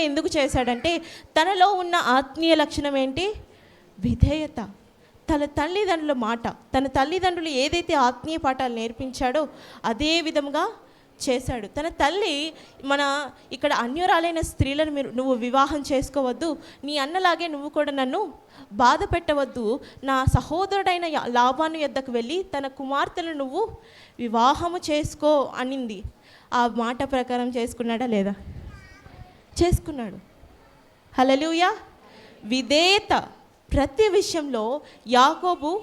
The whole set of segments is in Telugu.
విధంగా ఎందుకు చేశాడంటే తనలో ఉన్న ఆత్మీయ లక్షణం ఏంటి? విధేయత. తన తల్లిదండ్రుల మాట తన తల్లిదండ్రులు ఏదైతే ఆత్మీయ పాఠాలు నేర్పించాడో అదే విధంగా చేశాడు. తన తల్లి మన ఇక్కడ అన్యురాలైన స్త్రీలను మీరు నువ్వు వివాహం చేసుకోవద్దు. నీ అన్నలాగే నువ్వు కూడా నన్ను బాధ పెట్టవద్దు. నా సహోదరుడైన లాభాను యొద్దకు వెళ్ళి తన కుమార్తెను నువ్వు వివాహము చేసుకో అనింది. ఆ మాట ప్రకారం చేసుకున్నాడా లేదా? చేసుకున్నాడు. హలలుయా విధేయత. ప్రతి విషయంలో యాకోబు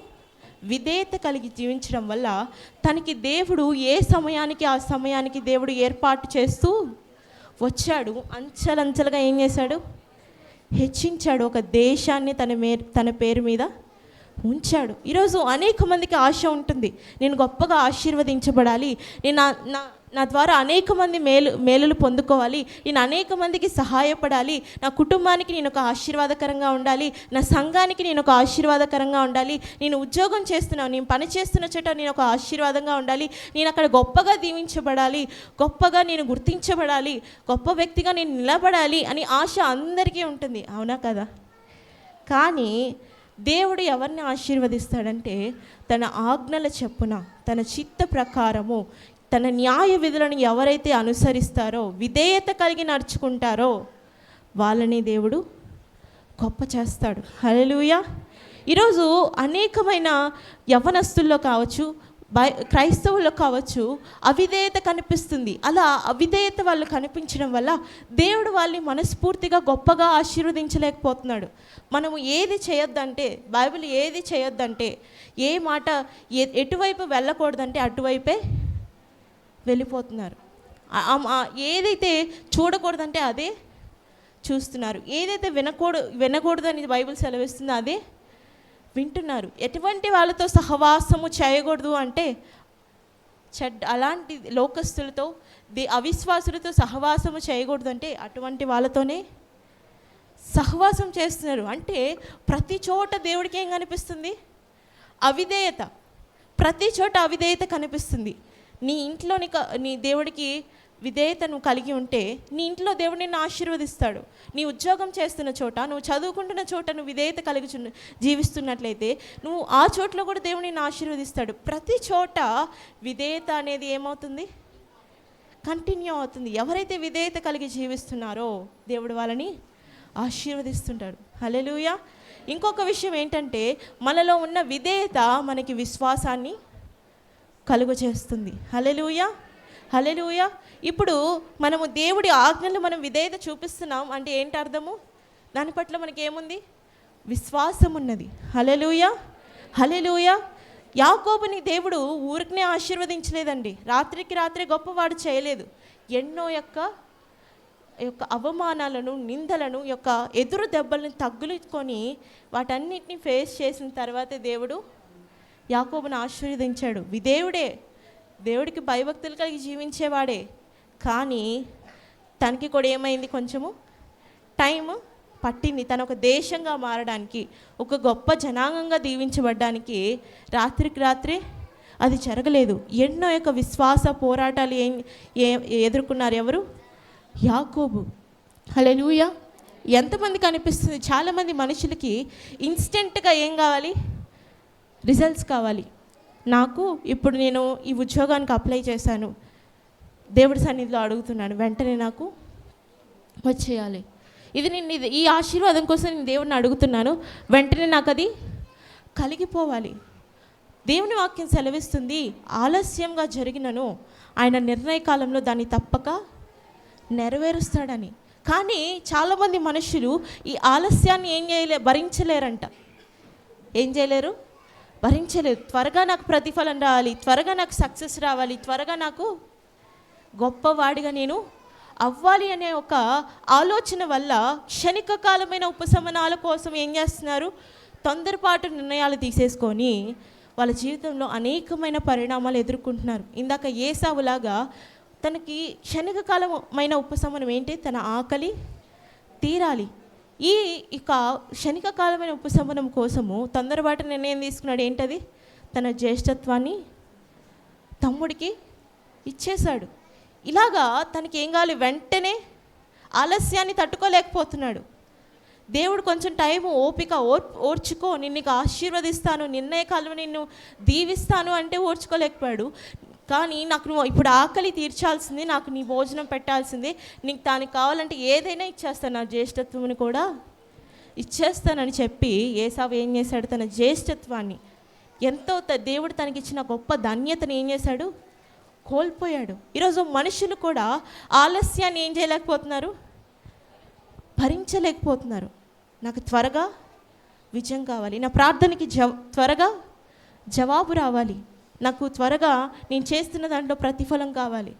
విధేయత కలిగి జీవించడం వల్ల తనకి దేవుడు ఏ సమయానికి ఆ సమయానికి దేవుడు ఏర్పాటు చేస్తూ వచ్చాడు. అంచెలంచెలుగా ఏం చేశాడు? హెచ్చించాడు. ఒక దేశాన్ని తన మే తన పేరు మీద ఉంచాడు. ఈరోజు అనేక మందికి ఆశ ఉంటుంది. నేను గొప్పగా ఆశీర్వదించబడాలి. నేను నా నా ద్వారా అనేక మంది మేలు మేలులు పొందుకోవాలి. నేను అనేక మందికి సహాయపడాలి. నా కుటుంబానికి నేను ఒక ఆశీర్వాదకరంగా ఉండాలి. నా సంఘానికి నేను ఒక ఆశీర్వాదకరంగా ఉండాలి. నేను ఉద్యోగం చేస్తున్నాను. నేను పని చేస్తున్న చోట నేను ఒక ఆశీర్వాదంగా ఉండాలి. నేను అక్కడ గొప్పగా దీవించబడాలి. గొప్పగా నేను గుర్తించబడాలి. గొప్ప వ్యక్తిగా నేను నిలబడాలి అని ఆశ అందరికీ ఉంటుంది. అవునా కదా? కానీ దేవుడు ఎవరిని ఆశీర్వదిస్తాడంటే తన ఆజ్ఞల చెప్పున తన చిత్త ప్రకారము తన న్యాయ విధులను ఎవరైతే అనుసరిస్తారో విధేయత కలిగి నడుచుకుంటారో వాళ్ళని దేవుడు గొప్ప చేస్తాడు. హల్లెలూయా. ఈరోజు అనేకమైన యవనస్తుల్లో కావచ్చు బై క్రైస్తవుల్లో కావచ్చు అవిధేయత కనిపిస్తుంది. అలా అవిధేయత వాళ్ళు కనిపించడం వల్ల దేవుడు వాళ్ళని మనస్ఫూర్తిగా గొప్పగా ఆశీర్వదించలేకపోతున్నాడు. మనము ఏది చేయొద్దంటే బైబిల్ ఏది చేయొద్దంటే ఏ మాట ఎటువైపు వెళ్ళకూడదంటే అటువైపే వెళ్ళిపోతున్నారు. ఏదైతే చూడకూడదంటే అదే చూస్తున్నారు. ఏదైతే వినకూడదు వినకూడదని బైబిల్ సెలవిస్తుందో అదే వింటున్నారు. ఎటువంటి వాళ్ళతో సహవాసము చేయకూడదు అంటే చెడ్ అలాంటి లోకస్తులతో దే అవిశ్వాసులతో సహవాసము చేయకూడదు అంటే అటువంటి వాళ్ళతోనే సహవాసం చేస్తున్నారు. అంటే ప్రతి చోట దేవుడికి ఏం కనిపిస్తుంది? అవిధేయత. ప్రతి చోట అవిధేయత కనిపిస్తుంది. నీ ఇంట్లో నీ క- నీ దేవుడికి విధేయత నువ్వు కలిగి ఉంటే నీ ఇంట్లో దేవుడు నిన్ను ఆశీర్వదిస్తాడు. నీ ఉద్యోగం చేస్తున్న చోట నువ్వు చదువుకుంటున్న చోట నువ్వు విధేయత కలిగి జీవిస్తున్నట్లయితే నువ్వు ఆ చోట్ల కూడా దేవుడు నిన్ను ఆశీర్వదిస్తాడు. ప్రతి చోట విధేయత అనేది ఏమవుతుంది? కంటిన్యూ అవుతుంది. ఎవరైతే విధేయత కలిగి జీవిస్తున్నారో దేవుడు వాళ్ళని ఆశీర్వదిస్తుంటాడు. హల్లెలూయా. ఇంకొక విషయం ఏంటంటే మనలో ఉన్న విధేయత మనకి విశ్వాసాన్ని కలుగు చేస్తుంది హలెలుయ హలెలుయ ఇప్పుడు మనము దేవుడి ఆజ్ఞలు మనం విధేయత చూపిస్తున్నాం అంటే ఏంటి అర్థము? దాని పట్ల మనకి ఏముంది విశ్వాసం ఉన్నది హలెలుయ హలెలుయ యాకోబుని దేవుడు ఊరికనే ఆశీర్వదించలేదండి. రాత్రికి రాత్రి గొప్పవాడు చేయలేదు. ఎన్నో యొక్క యొక్క అవమానాలను నిందలను యొక్క ఎదురు దెబ్బలను తగ్గులుకొని వాటన్నిటిని ఫేస్ చేసిన తర్వాత దేవుడు యాకోబును ఆశీర్వదించాడు. విదేవుడే దేవుడికి భయభక్తులు కలిగి జీవించేవాడే. కానీ తనకి కూడా ఏమైంది కొంచెము? టైం పట్టింది. తను ఒక దేశంగా మారడానికి ఒక గొప్ప జనాంగంగా దీవించబడ్డానికి రాత్రికి రాత్రి అది జరగలేదు. ఎన్నో యొక్క విశ్వాస పోరాటాలు ఏం ఏ- ఎదుర్కొన్నారు ఎవరు? యాకోబు. హల్లెలూయా. ఎంతమందికి అనిపిస్తుంది? చాలామంది మనుషులకి ఇన్స్టెంట్గా ఏం కావాలి? రిజల్ట్స్ కావాలి. నాకు ఇప్పుడు నేను ఈ ఉద్యోగానికి అప్లై చేశాను. దేవుడి సన్నిధిలో అడుగుతున్నాను వెంటనే నాకు వచ్చేయాలి. ఇది నేను ఇది ఈ ఆశీర్వాదం కోసం నేను దేవుడిని అడుగుతున్నాను వెంటనే నాకు అది కలిగిపోవాలి. దేవుని వాక్యం సెలవిస్తుంది ఆలస్యంగా జరిగినను ఆయన నిర్ణయ కాలంలో దాన్ని తప్పక నెరవేరుస్తాడని. కానీ చాలామంది మనుషులు ఈ ఆలస్యాన్ని ఏం చేయలే భరించలేరంట. ఏం చేయలేరు? భరించలేదు. త్వరగా నాకు ప్రతిఫలం రావాలి. త్వరగా నాకు సక్సెస్ రావాలి. త్వరగా నాకు గొప్పవాడిగా నేను అవ్వాలి అనే ఒక ఆలోచన వల్ల క్షణిక కాలమైన ఉపశమనాల కోసం ఏం చేస్తున్నారు? తొందరపాటు నిర్ణయాలు తీసేసుకొని వాళ్ళ జీవితంలో అనేకమైన పరిణామాలు ఎదుర్కొంటున్నారు. ఇందాక ఏసావులాగా తనకి క్షణికకాలమైన ఉపశమనం ఏంటి? తన ఆకలి తీరాలి. ఈ ఇక క్షణిక కాలమైన ఉపశమనం కోసము తొందరపాటు నిర్ణయం తీసుకున్నాడు. ఏంటది? తన జ్యేష్ఠత్వాన్ని తమ్ముడికి ఇచ్చేశాడు. ఇలాగా తనకి ఏం కావాలి? వెంటనే ఆలస్యాన్ని తట్టుకోలేకపోతున్నాడు. దేవుడు కొంచెం టైం ఓపిక ఓర్ ఓర్చుకో నిన్ను ఆశీర్వదిస్తాను నిర్ణయ కాలం నిన్ను దీవిస్తాను అంటే ఓర్చుకోలేకపోయాడు. కానీ నాకు నువ్వు ఇప్పుడు ఆకలి తీర్చాల్సింది నాకు నీ భోజనం పెట్టాల్సింది నీకు దానికి కావాలంటే ఏదైనా ఇచ్చేస్తాను నా జ్యేష్ఠత్వం కూడా ఇచ్చేస్తానని చెప్పి ఏసావు ఏం చేశాడు? తన జ్యేష్ఠత్వాన్ని. ఎంతో దేవుడు తనకిచ్చిన గొప్ప ధన్యతను ఏం చేశాడు? కోల్పోయాడు. ఈరోజు మనుషులు కూడా ఆలస్యాన్ని ఏం చేయలేకపోతున్నారు? భరించలేకపోతున్నారు. నాకు త్వరగా విజయం కావాలి. నా ప్రార్థనకి జవ త్వరగా జవాబు రావాలి. నాకు త్వరగా నేను చేస్తున్న దాంట్లో ప్రతిఫలం కావాలి.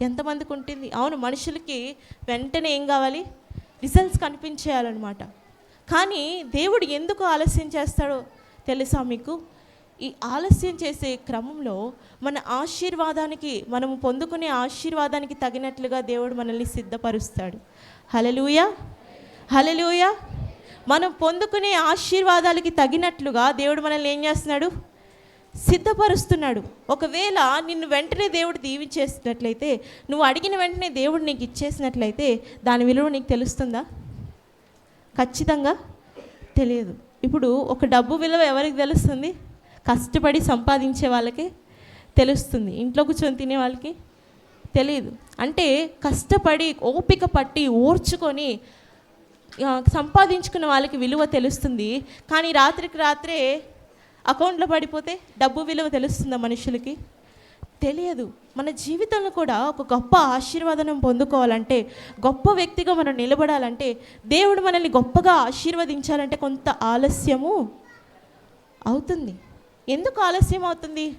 ఎంతమందికి ఉంటుంది? అవును మనుషులకి వెంటనే ఏం కావాలి? రిజల్ట్స్ కనిపించేయాలన్నమాట. కానీ దేవుడు ఎందుకు ఆలస్యం చేస్తాడో తెలుసా మీకు? ఈ ఆలస్యం చేసే క్రమంలో మన ఆశీర్వాదానికి మనము పొందుకునే ఆశీర్వాదానికి తగినట్లుగా దేవుడు మనల్ని సిద్ధపరుస్తాడు. హలలుయ హలలుయ మనం పొందుకునే ఆశీర్వాదాలకి తగినట్లుగా దేవుడు మనల్ని ఏం చేస్తున్నాడు? సిద్ధపరుస్తున్నాడు. ఒకవేళ నిన్ను వెంటనే దేవుడు దీవించేసినట్లయితే నువ్వు అడిగిన వెంటనే దేవుడు నీకు ఇచ్చేసినట్లయితే దాని విలువ నీకు తెలుస్తుందా? ఖచ్చితంగా తెలియదు. ఇప్పుడు ఒక డబ్బు విలువ ఎవరికి తెలుస్తుంది? కష్టపడి సంపాదించే వాళ్ళకే తెలుస్తుంది. ఇంట్లో కూర్చొని తినే వాళ్ళకి తెలియదు. అంటే కష్టపడి ఓపిక పట్టి ఓర్చుకొని సంపాదించుకున్న వాళ్ళకి విలువ తెలుస్తుంది. కానీ రాత్రికి రాత్రే అకౌంట్లో పడిపోతే డబ్బు విలువ తెలుస్తుందా మనుషులకి? తెలియదు. మన జీవితంలో కూడా ఒక గొప్ప ఆశీర్వాదం పొందుకోవాలంటే గొప్ప వ్యక్తిగా మనం నిలబడాలంటే దేవుడు మనల్ని గొప్పగా ఆశీర్వదించాలంటే కొంత ఆలస్యము అవుతుంది. ఎందుకు ఆలస్యం అవుతుంది?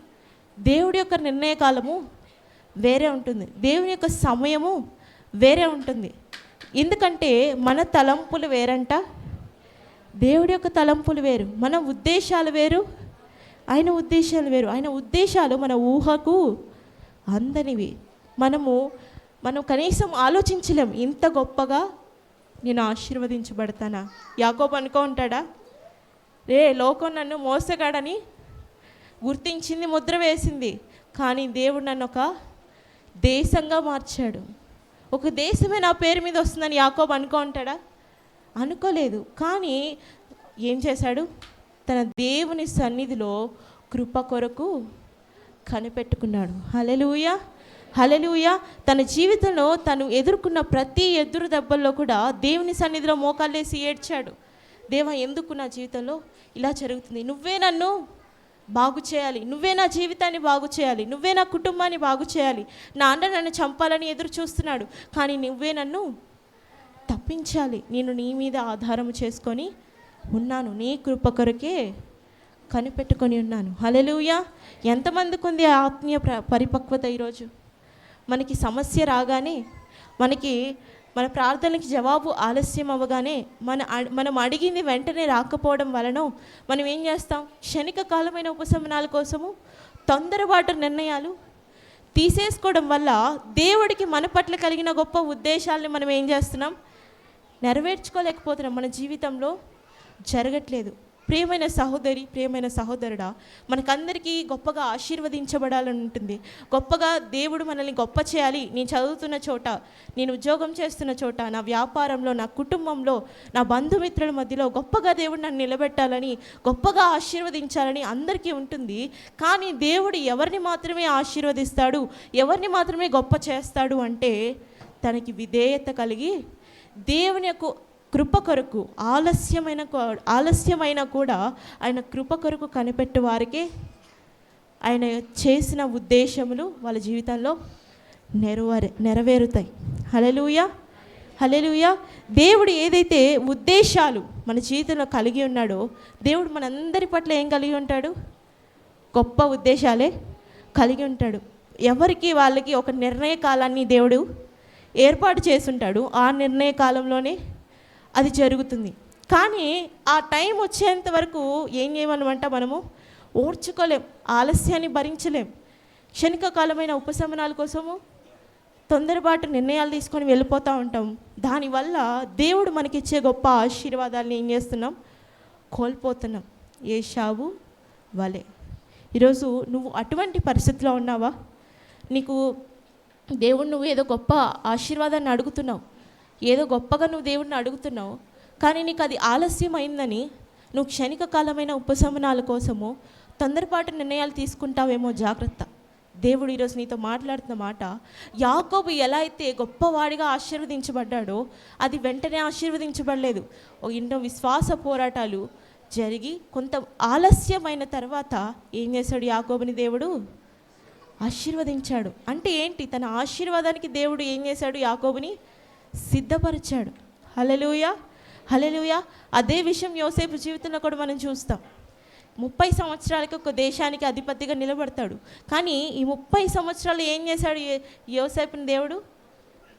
దేవుడి యొక్క నిర్ణయ కాలము వేరే ఉంటుంది. దేవుని యొక్క సమయము వేరే ఉంటుంది. ఎందుకంటే మన తలంపులు వేరంట. దేవుడి యొక్క తలంపులు వేరు మన ఉద్దేశాలు వేరు ఆయన ఉద్దేశాలు వేరు. ఆయన ఉద్దేశాలు మన ఊహకు అందనివి. మనము మనం కనీసం ఆలోచించలేం ఇంత గొప్పగా నేను ఆశీర్వదించబడతానా? యాకోబ్ అనుకో ఉంటాడా? రే లోకం నన్ను మోసగాడని గుర్తించింది ముద్ర వేసింది. కానీ దేవుడు నన్ను ఒక దేశంగా మార్చాడు. ఒక దేశమే నా పేరు మీద వస్తుందని యాకోబ్ అనుకో ఉంటాడా? అనుకోలేదు. కానీ ఏం చేశాడు? తన దేవుని సన్నిధిలో కృప కొరకు కనిపెట్టుకున్నాడు. హలెలుయ హలెలుయ తన జీవితంలో తను ఎదుర్కొన్న ప్రతి ఎదురు దెబ్బల్లో కూడా దేవుని సన్నిధిలో మోకాళ్ళేసి ఏడ్చాడు. దేవా ఎందుకు నా జీవితంలో ఇలా జరుగుతుంది? నువ్వే నన్ను బాగు చేయాలి. నువ్వే నా జీవితాన్ని బాగు చేయాలి. నువ్వే నా కుటుంబాన్ని బాగు చేయాలి. నా అన్న నన్ను చంపాలని ఎదురు చూస్తున్నాడు. కానీ నువ్వే నన్ను తప్పించాలి. నేను నీ మీద ఆధారం చేసుకొని ఉన్నాను. నీ కృప కొరకే కనిపెట్టుకొని ఉన్నాను. హలలుయా ఎంతమందికి ఉంది ఆ ఆత్మీయ ప్ర పరిపక్వత ఈరోజు? మనకి సమస్య రాగానే మనకి మన ప్రార్థనకి జవాబు ఆలస్యం అవ్వగానే మన మనం అడిగింది వెంటనే రాకపోవడం వలన మనం ఏం చేస్తాం? క్షణిక కాలమైన ఉపశమనాల కోసము తొందరపాటు నిర్ణయాలు తీసేసుకోవడం వల్ల దేవుడికి మన పట్ల కలిగిన గొప్ప ఉద్దేశాలని మనం ఏం చేస్తున్నాం? నెరవేర్చుకోలేకపోతున్నాం మన జీవితంలో జరగట్లేదు. ప్రియమైన సహోదరి ప్రియమైన సహోదరుడా మనకందరికీ గొప్పగా ఆశీర్వదించబడాలని ఉంటుంది. గొప్పగా దేవుడు మనల్ని గొప్ప చేయాలి. నేను చదువుతున్న చోట నేను ఉద్యోగం చేస్తున్న చోట నా వ్యాపారంలో నా కుటుంబంలో నా బంధుమిత్రుల మధ్యలో గొప్పగా దేవుడు నన్ను నిలబెట్టాలని గొప్పగా ఆశీర్వదించాలని అందరికీ ఉంటుంది. కానీ దేవుడు ఎవరిని మాత్రమే ఆశీర్వదిస్తాడు? ఎవరిని మాత్రమే గొప్ప చేస్తాడు అంటే తనకి విధేయత కలిగి దేవుని యొక్క కృప కొరకు ఆలస్యమైన ఆలస్యమైన కూడా ఆయన కృప కొరకు కనిపెట్టే వారికే ఆయన చేసిన ఉద్దేశములు వాళ్ళ జీవితంలో నెరవేరు నెరవేరుతాయి. హలెలుయ హలెలుయ దేవుడు ఏదైతే ఉద్దేశాలు మన జీవితంలో కలిగి ఉన్నాడో దేవుడు మనందరి పట్ల ఏం కలిగి ఉంటాడు? గొప్ప ఉద్దేశాలే కలిగి ఉంటాడు. ఎవరికి వాళ్ళకి ఒక నిర్ణయ కాలాన్ని దేవుడు ఏర్పాటు చేసుంటాడు ఆ నిర్ణయ కాలంలోనే అది జరుగుతుంది. కానీ ఆ టైం వచ్చేంత వరకు ఏం చేయమనమంట మనము? ఓర్చుకోలేం ఆలస్యాన్ని భరించలేం. క్షణికకాలమైన ఉపశమనాల కోసము తొందరపాటు నిర్ణయాలు తీసుకొని వెళ్ళిపోతూ ఉంటాం. దానివల్ల దేవుడు మనకిచ్చే గొప్ప ఆశీర్వాదాలను ఏం చేస్తున్నాం? కోల్పోతున్నాం. ఏ షావు వలే. ఈరోజు నువ్వు అటువంటి పరిస్థితిలో ఉన్నావా? నీకు దేవుడు నువ్వు ఏదో గొప్ప ఆశీర్వాదాన్ని అడుగుతున్నావు. ఏదో గొప్పగా నువ్వు దేవుడిని అడుగుతున్నావు. కానీ నీకు అది ఆలస్యం అయిందని నువ్వు క్షణిక కాలమైన ఉపశమనాల కోసము తొందరపాటు నిర్ణయాలు తీసుకుంటావేమో జాగ్రత్త. దేవుడు ఈరోజు నీతో మాట్లాడుతున్న మాట యాకోబు ఎలా అయితే గొప్పవాడిగా ఆశీర్వదించబడ్డాడో అది వెంటనే ఆశీర్వదించబడలేదు. ఓ ఎన్నో విశ్వాస పోరాటాలు జరిగి కొంత ఆలస్యమైన తర్వాత ఏం చేశాడు యాకోబుని దేవుడు? ఆశీర్వదించాడు. అంటే ఏంటి? తన ఆశీర్వాదానికి దేవుడు ఏం చేశాడు? యాకోబుని సిద్ధపరిచాడు. హలలుయ హలలుయ అదే విషయం యోసేపు జీవితంలో కూడా మనం చూస్తాం. ముప్పై సంవత్సరాలకి ఒక దేశానికి అధిపతిగా నిలబడతాడు. కానీ ఈ ముప్పై సంవత్సరాలు ఏం చేశాడు యోసేపుని దేవుడు?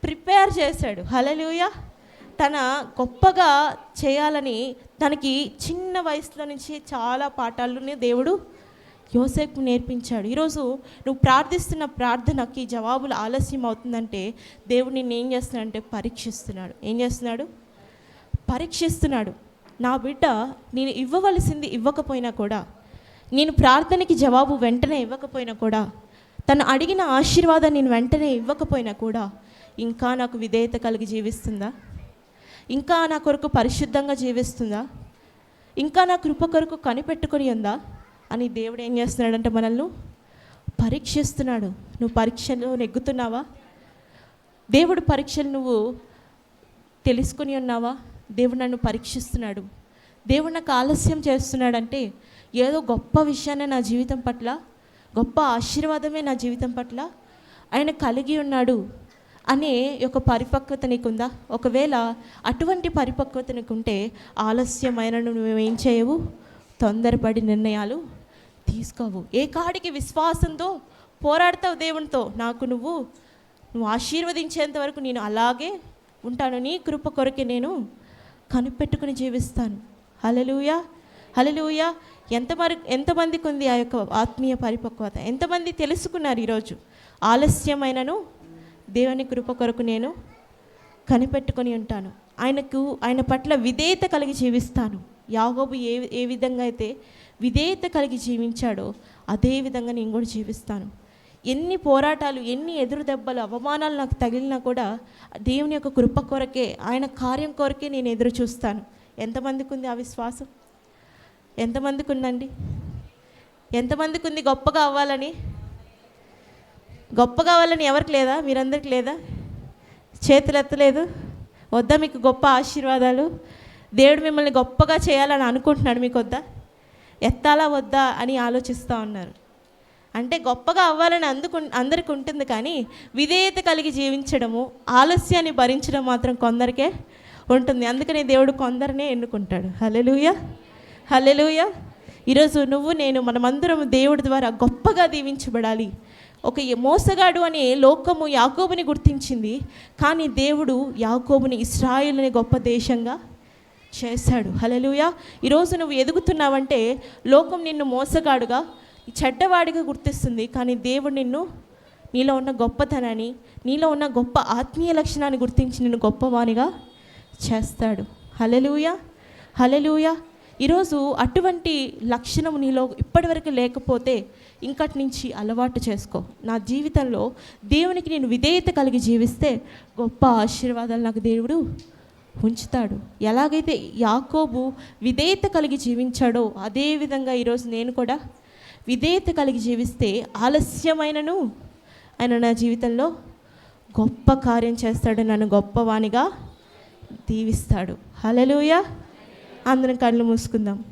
ప్రిపేర్ చేశాడు. హలలుయ తన గొప్పగా చేయాలని తనకి చిన్న వయసులో నుంచి చాలా పాఠాలని దేవుడు యోసేపు నేర్పించాడు. ఈరోజు నువ్వు ప్రార్థిస్తున్న ప్రార్థనకి జవాబులు ఆలస్యం అవుతుందంటే దేవుడు నిన్ను ఏం చేస్తున్నాడంటే పరీక్షిస్తున్నాడు. ఏం చేస్తున్నాడు? పరీక్షిస్తున్నాడు. నా బిడ్డ నేను ఇవ్వవలసింది ఇవ్వకపోయినా కూడా నేను ప్రార్థనకి జవాబు వెంటనే ఇవ్వకపోయినా కూడా తను అడిగిన ఆశీర్వాదం నేను వెంటనే ఇవ్వకపోయినా కూడా ఇంకా నాకు విధేయత కలిగి జీవిస్తుందా? ఇంకా నా కొరకు పరిశుద్ధంగా జీవిస్తుందా? ఇంకా నా కృప కొరకు కనిపెట్టుకొని ఉందా? అని దేవుడు ఏం చేస్తున్నాడంటే మనల్ని పరీక్షిస్తున్నాడు. నువ్వు పరీక్షలు నెగ్గుతున్నావా? దేవుడు పరీక్షలు నువ్వు తెలుసుకుని ఉన్నావా? దేవుడు నన్ను పరీక్షిస్తున్నాడు. దేవుడు నాకు ఆలస్యం చేస్తున్నాడంటే ఏదో గొప్ప విషయాన్ని నా జీవితం పట్ల గొప్ప ఆశీర్వాదమే నా జీవితం పట్ల ఆయన కలిగి ఉన్నాడు అనే ఒక పరిపక్వత నీకుందా? ఒకవేళ అటువంటి పరిపక్వత నీకుంటే ఆలస్యమైన నువ్వేం చేయవు? తొందరపడి నిర్ణయాలు తీసుకోవు. ఏ కాడికి విశ్వాసంతో పోరాడతావు దేవునితో? నాకు నువ్వు నువ్వు ఆశీర్వదించేంత వరకు నేను అలాగే ఉంటాను. నీ కృప కొరకే నేను కనిపెట్టుకుని జీవిస్తాను. హలలుయ హలలుయ ఎంతమరి ఎంతమందికి ఉంది ఆ యొక్క ఆత్మీయ పరిపక్వత? ఎంతమంది తెలుసుకున్నారు ఈరోజు? ఆలస్యమైనను దేవుని కృప కొరకు నేను కనిపెట్టుకొని ఉంటాను. ఆయనకు ఆయన పట్ల విధేయత కలిగి జీవిస్తాను. యాగోబు ఏ ఏ విధంగా అయితే విధేయత కలిగి జీవించాడో అదే విధంగా నేను కూడా జీవిస్తాను. ఎన్ని పోరాటాలు ఎన్ని ఎదురు దెబ్బలు అవమానాలు నాకు తగిలినా కూడా దేవుని యొక్క కృప కొరకే ఆయన కార్యం కొరకే నేను ఎదురు చూస్తాను. ఎంతమందికి ఉంది ఆ విశ్వాసం? ఎంతమందికి ఉందండి? ఎంతమందికి ఉంది గొప్పగా అవ్వాలని? గొప్పగా అవ్వాలని ఎవరికి లేదా? మీరందరికి లేదా? చేతులు ఎత్తలేదు వద్దా మీకు గొప్ప ఆశీర్వాదాలు? దేవుడు మిమ్మల్ని గొప్పగా చేయాలని అనుకుంటున్నాడు మీకు వద్దా ఎత్తాలా వద్దా అని ఆలోచిస్తూ ఉన్నారు. అంటే గొప్పగా అవ్వాలని అందుకు అందరికి ఉంటుంది కానీ విధేయత కలిగి జీవించడము ఆలస్యాన్ని భరించడం మాత్రం కొందరికే ఉంటుంది. అందుకనే దేవుడు కొందరినే ఎన్నుకుంటాడు. హలెలుయ హలెలుయ ఈరోజు నువ్వు నేను మనమందరం దేవుడి ద్వారా గొప్పగా దీవించబడాలి. ఒక మోసగాడు అనే లోకము యాకోబుని గుర్తించింది. కానీ దేవుడు యాకోబుని ఇస్రాయిల్ అనే గొప్ప దేశంగా చేశాడు. హలలుయ ఈరోజు నువ్వు ఎదుగుతున్నావంటే లోకం నిన్ను మోసగాడుగా చెడ్డవాడిగా గుర్తిస్తుంది కానీ దేవుడు నిన్ను నీలో ఉన్న గొప్పతనాన్ని నీలో ఉన్న గొప్ప ఆత్మీయ లక్షణాన్ని గుర్తించి నిన్ను గొప్పవానిగా చేస్తాడు. హలలుయ హలలుయ ఈరోజు అటువంటి లక్షణం నీలో ఇప్పటివరకు లేకపోతే ఇంకటి నుంచి అలవాటు చేసుకో. నా జీవితంలో దేవునికి నేను విధేయత కలిగి జీవిస్తే గొప్ప ఆశీర్వాదాలు నాకు దేవుడు ఉంచుతాడు. ఎలాగైతే యాకోబు విధేయత కలిగి జీవించాడో అదేవిధంగా ఈరోజు నేను కూడా విధేయత కలిగి జీవిస్తే ఆలస్యమైనను ఆయన నా జీవితంలో గొప్ప కార్యం చేస్తాడు నన్ను గొప్పవాణిగా దీవిస్తాడు. హలలుయ అందరం కళ్ళు మూసుకుందాం.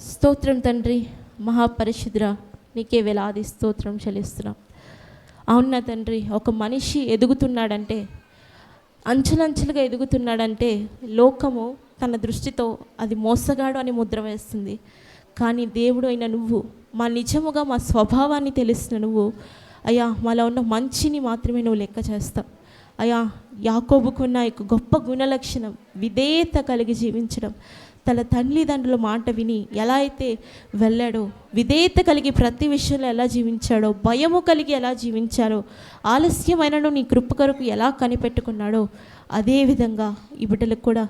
స్తోత్రం తండ్రి మహాపరిశుద్ర నీకే వేలాది స్తోత్రం చెల్లిస్తున్నాం. అవునా తండ్రి? ఒక మనిషి ఎదుగుతున్నాడంటే అంచులంచులుగా ఎదుగుతున్నాడంటే లోకము తన దృష్టితో అది మోసగాడు అని ముద్ర వేస్తుంది. కానీ దేవుడు అయిన నువ్వు మా నిజముగా మా స్వభావాన్ని తెలిసిన నువ్వు అయ్యా మాలో ఉన్న మంచిని మాత్రమే నువ్వు లెక్క చేస్తావు. అయ్యా యాకోబుకున్న యొక్క గొప్ప గుణలక్షణం విధేయత కలిగి జీవించడం తన తల్లిదండ్రుల మాట విని ఎలా అయితే వెళ్ళాడో విధేయత కలిగి ప్రతి విషయంలో ఎలా జీవించాడో భయము కలిగి ఎలా జీవించాడో ఆలస్యమైనను నీ కృప కొరకు ఎలా కనిపెట్టుకున్నాడో అదేవిధంగా ఈ బిడ్డలకు కూడా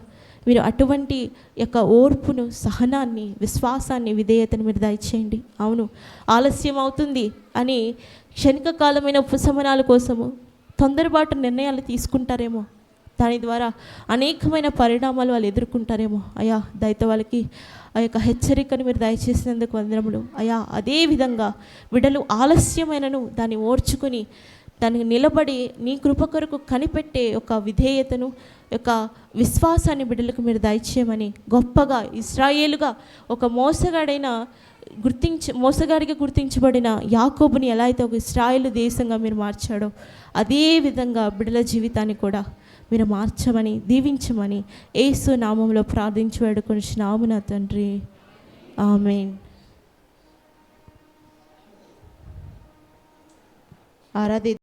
మీరు అటువంటి యొక్క ఓర్పును సహనాన్ని విశ్వాసాన్ని విధేయతను మీరు దయచేయండి. అవును ఆలస్యం అవుతుంది అని క్షణిక కాలమైన ఉపశమనాల కోసము తొందరపాటు నిర్ణయాలు తీసుకుంటారేమో. దాని ద్వారా అనేకమైన పరిణామాలు వాళ్ళు ఎదుర్కొంటారేమో. అయా దయతో వాళ్ళకి ఆ యొక్క హెచ్చరికను మీరు దయచేసినందుకు వందరములు అయా అదే విధంగా విడలు ఆలస్యమైనను దాన్ని ఓర్చుకుని దానికి నిలబడి నీ కృప కొరకు కనిపెట్టే ఒక విధేయతను యొక్క విశ్వాసాన్ని బిడ్డలకు మీరు దయచేయమని గొప్పగా ఇస్రాయేలుగా ఒక మోసగాడైన గుర్తించి మోసగాడిగా గుర్తించబడిన యాకోబుని ఎలా అయితే ఒక ఇస్రాయేలు దేశంగా మీరు మార్చాడో అదే విధంగా బిడ్డల జీవితాన్ని కూడా మీరు మార్చమని దీవించమని ఏసు నామంలో ప్రార్థించి వేడుకొని నామున తండ్రి. ఆమెన్. ఆరాధి